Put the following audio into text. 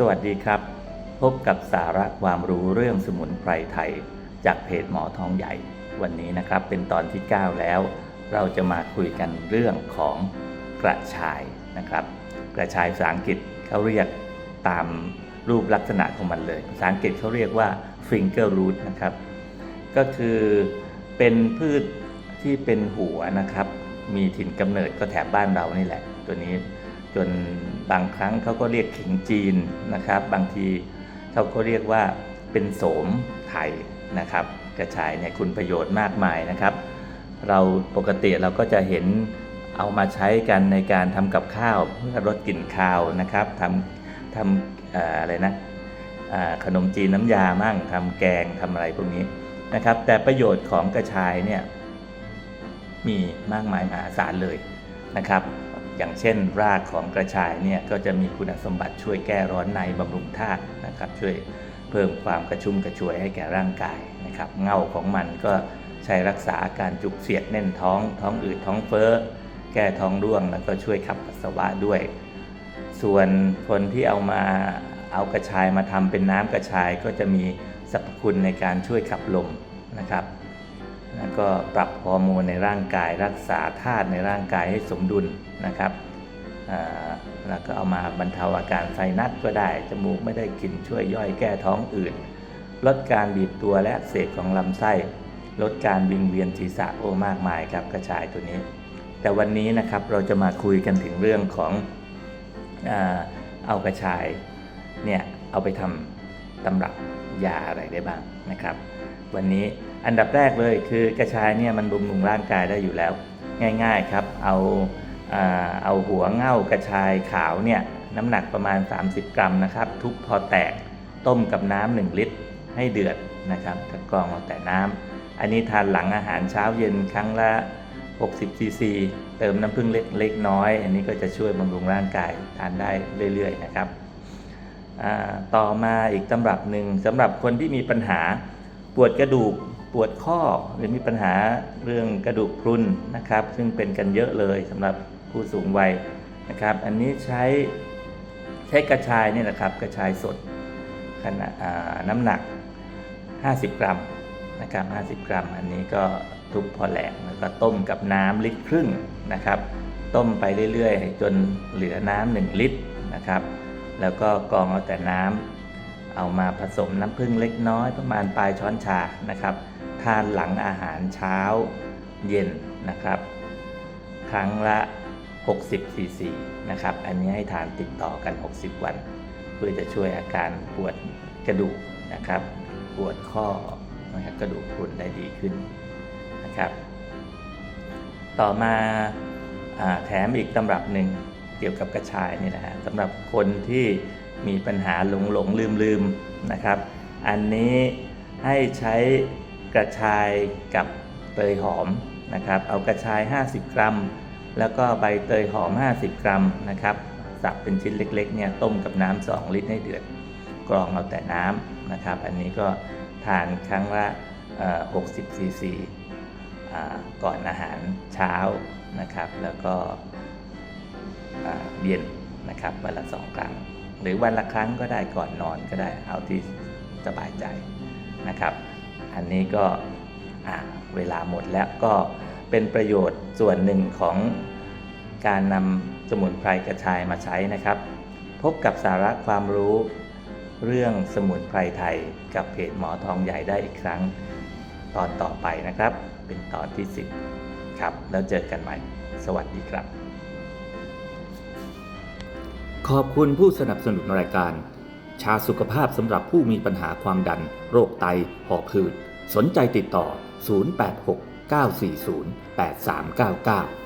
สวัสดีครับ พบกับสาระความรู้เรื่องสมุนไพรไทย จากเพจหมอทองใหญ่ วันนี้นะครับเป็นตอนที่ 9 แล้ว เราจะมาคุยกันเรื่องของกระชายนะครับ กระชายภาษาอังกฤษเขาเรียกตามรูปลักษณะของมันเลย ภาษาอังกฤษเขาเรียกว่า finger root นะครับ ก็คือเป็นพืชที่เป็นหัวนะครับ มีถิ่นกำเนิดก็แถบบ้านเรานี่แหละ ตัวนี้ จนบางครั้งเขาก็เรียกขิงจีนนะครับ บางทีเขาก็เรียกว่าเป็นโสมไทยนะครับ กระชายเนี่ยคุณประโยชน์มากมายนะครับ เราปกติเราก็จะเห็นเอามาใช้กันในการทำกับข้าวเพื่อลดกลิ่นคาวนะครับทำทำออะไรนะขนมจีนน้ำยามั่งทำแกงทำอะไรพวกนี้นะครับ แต่ประโยชน์ของกระชายเนี่ยมีมากมายมหาศาลเลยนะครับ อย่างเช่น รากของกระชายเนี่ยก็จะมีคุณสมบัติช่วยแก้ร้อนในบำรุงธาตุนะครับ ช่วยเพิ่มความกระชุ่มกระชวยให้แก่ร่างกายนะครับ เงาของมันก็ใช้รักษาอาการจุกเสียดแน่นท้อง ท้องอืดท้องเฟ้อแก้ท้องร่วงแล้วก็ช่วยขับปัสสาวะด้วย ส่วนคนที่เอามาเอากระชายมาทำเป็นน้ำกระชายก็จะมีสรรพคุณในการช่วยขับลมนะครับ ก็ปรับฮอร์โมนในร่างกาย รักษาธาตุในร่างกายให้สมดุลนะครับแล้วก็เอามาบรรเทาอาการไซนัสก็ได้ จมูกไม่ได้กลิ่นช่วยย่อยแก้ท้องอืดลดการบีบตัวและเสบของลำไส้ ลดการวิงเวียนศีรษะโอมากมายครับกระชายตัวนี้ แต่วันนี้นะครับเราจะมาคุยกันถึงเรื่องของเอากระชายเนี่ยเอาไปทำตำรับยาอะไรได้บ้างนะครับ วันนี้อันดับแรกเลยคือกระชายเนี่ยมันบำรุงร่างกายได้อยู่แล้ว ง่ายๆครับ เอาเอาหัวเง่ากระชายขาวเนี่ยน้ำหนักประมาณ 30 กรัมนะครับ ทุบพอแตกต้มกับน้ำหนึ่งลิตรให้เดือดนะครับถ้ากรองเอาแต่น้ำอันนี้ทานหลังอาหารเช้าเย็นครั้งละ 60ซีซีเติมน้ำผึ้งเล็กเล็กน้อย อันนี้ก็จะช่วยบำรุงร่างกายทานได้เรื่อยๆนะครับต่อมาอีกตำรับหนึ่งสำหรับคนที่มีปัญหา ปวดกระดูกปวดข้อหรือมีปัญหาเรื่องกระดูกพรุนนะครับ ซึ่งเป็นกันเยอะเลยสำหรับผู้สูงวัยนะครับ อันนี้ใช้ใช้กระชายนี่แหละครับกระชายสดขนาดน้ำหนัก 50 กรัมนะครับ50 กรัม อันนี้ก็ทุบพอแหลกแล้วก็ต้มกับน้ำลิตรครึ่งนะครับ ต้มไปเรื่อยๆ จนเหลือน้ำหนึ่งลิตรนะครับ แล้วก็กรองเอาแต่น้ำ เอามาผสมน้ำผึ้งเล็กน้อยประมาณปลายช้อนชานะครับ ทานหลังอาหารเช้าเย็นนะครับ ครั้งละ 60 ซีซีนะครับ อันนี้ให้ทานติดต่อกัน 60 วัน เพื่อจะช่วยอาการปวดกระดูกนะครับ ปวดข้อนะครับกระดูกพรุนได้ดีขึ้นนะครับ ต่อมาอแถมอีกตำรับหนึ่งเกี่ยวกับกระชายนี่นะฮะสำหรับคนที่ มีปัญหาหลงหลงลืมลืมนะครับ อันนี้ให้ใช้กระชายกับเตยหอมนะครับ เอากระชาย 50 กรัม แล้วก็ใบเตยหอม 50 กรัมนะครับสับเป็นชิ้นเล็กๆเนี่ยต้มกับน้ำ2ลิตรให้เดือดกรองเอาแต่น้ำนะครับ อันนี้ก็ทานครั้งละ60ซีซีก่อนอาหารเช้านะครับ แล้วก็เย็นนะครับวันละสองครั้ง หรือวันละครั้งก็ได้ก่อนนอนก็ได้เอาที่สบายใจนะครับ อันนี้ก็เวลาหมดแล้วก็เป็นประโยชน์ส่วนหนึ่งของการนำสมุนไพรกระชายมาใช้นะครับ พบกับสาระความรู้เรื่องสมุนไพรไทยกับเพจหมอทองใหญ่ได้อีกครั้ง ตอนต่อไปนะครับ เป็นตอนที่ 10 ครับ แล้วเจอกันใหม่ สวัสดีครับ ขอบคุณผู้สนับสนุนรายการ ชาสุขภาพสำหรับผู้มีปัญหาความดัน โรคไตหอบหืด สนใจติดต่อ 086 940 8399